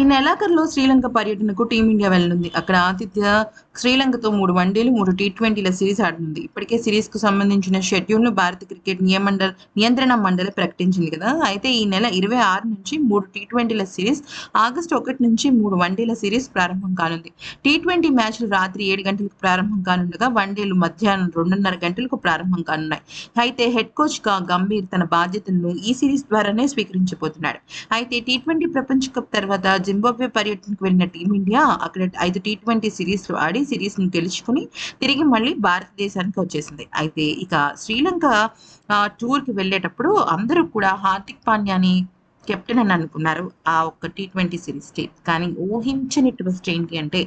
ఈ నెలాఖరులో శ్రీలంక పర్యటనకు టీమిండియా వెళ్ళనుంది. అక్కడ ఆతిథ్య శ్రీలంకతో మూడు వన్డేలు మూడు టీ ట్వంటీల సిరీస్ ఆడనుంది. ఇప్పటికే సిరీస్కు సంబంధించిన షెడ్యూల్ను భారత క్రికెట్ నియమండల నియంత్రణ మండలి ప్రకటించింది కదా. అయితే ఈ నెల ఇరవై ఆరు నుంచి మూడు టీ ట్వంటీల సిరీస్ ఆగస్టు ఒకటి నుంచి మూడు వన్డేల సిరీస్ ప్రారంభం కానుంది. టీ ట్వంటీ మ్యాచ్లు రాత్రి ఏడు గంటలకు ప్రారంభం కానుండగా వన్డేలు మధ్యాహ్నం రెండున్నర గంటలకు ప్రారంభం కానున్నాయి. అయితే హెడ్ కోచ్గా గంభీర్ తన బాధ్యతలను ఈ సిరీస్ ద్వారానే స్వీకరించబోతున్నాడు. అయితే టీ ట్వంటీ ప్రపంచ కప్ తర్వాత జింబాబ్వే పర్యటనకు వెళ్ళిన టీమిండియా అక్కడ ఐదు టీ ట్వంటీ సిరీస్లో ఆడి సిరీస్ను గెలుచుకుని తిరిగి మళ్ళీ భారతదేశానికి వచ్చేసింది. అయితే ఇక శ్రీలంక టూర్కి వెళ్ళేటప్పుడు అందరూ కూడా హార్దిక్ పాండ్యాని కెప్టెన్ అని అనుకున్నారు ఆ ఒక్క టీ ట్వంటీ సిరీస్కి కానీ ఊహించని ట్విస్ట్ ఏంటి అంటే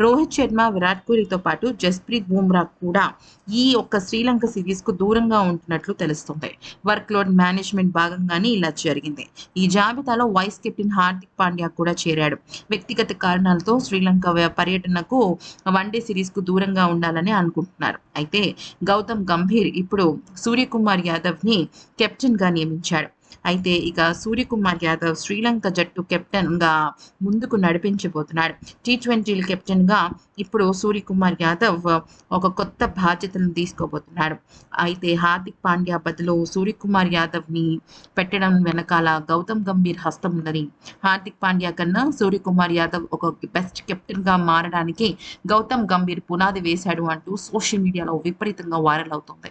రోహిత్ శర్మ విరాట్ కోహ్లీతో పాటు జస్ప్రీత్ బూమ్రా కూడా ఈ ఒక్క శ్రీలంక సిరీస్కు దూరంగా ఉంటున్నట్లు తెలుస్తుంది. వర్క్ లోడ్ మేనేజ్మెంట్ భాగంగానే ఇలా జరిగింది. ఈ జాబితాలో వైస్ కెప్టెన్ హార్దిక్ పాండ్యా కూడా చేరాడు. వ్యక్తిగత కారణాలతో శ్రీలంక పర్యటనకు వన్డే డే సిరీస్కు దూరంగా ఉండాలని అనుకుంటున్నారు. అయితే గౌతమ్ గంభీర్ ఇప్పుడు సూర్యకుమార్ యాదవ్ని కెప్టెన్గా కెప్టెన్గా నియమించాడు. అయితే ఇక సూర్యకుమార్ యాదవ్ శ్రీలంక జట్టు కెప్టెన్గా ముందుకు నడిపించబోతున్నాడు. టీ ట్వంటీల కెప్టెన్గా ఇప్పుడు సూర్యకుమార్ యాదవ్ ఒక కొత్త బాధ్యతను తీసుకోబోతున్నాడు. అయితే హార్దిక్ పాండ్యా బదులు సూర్యకుమార్ యాదవ్ని పెట్టడం వెనకాల గౌతమ్ గంభీర్ హస్తం ఉందని హార్దిక్ పాండ్యా కన్నా సూర్యకుమార్ యాదవ్ ఒక బెస్ట్ కెప్టెన్గా మారడానికి గౌతమ్ గంభీర్ పునాది వేశాడు అంటూ సోషల్ మీడియాలో విపరీతంగా వైరల్ అవుతుంది.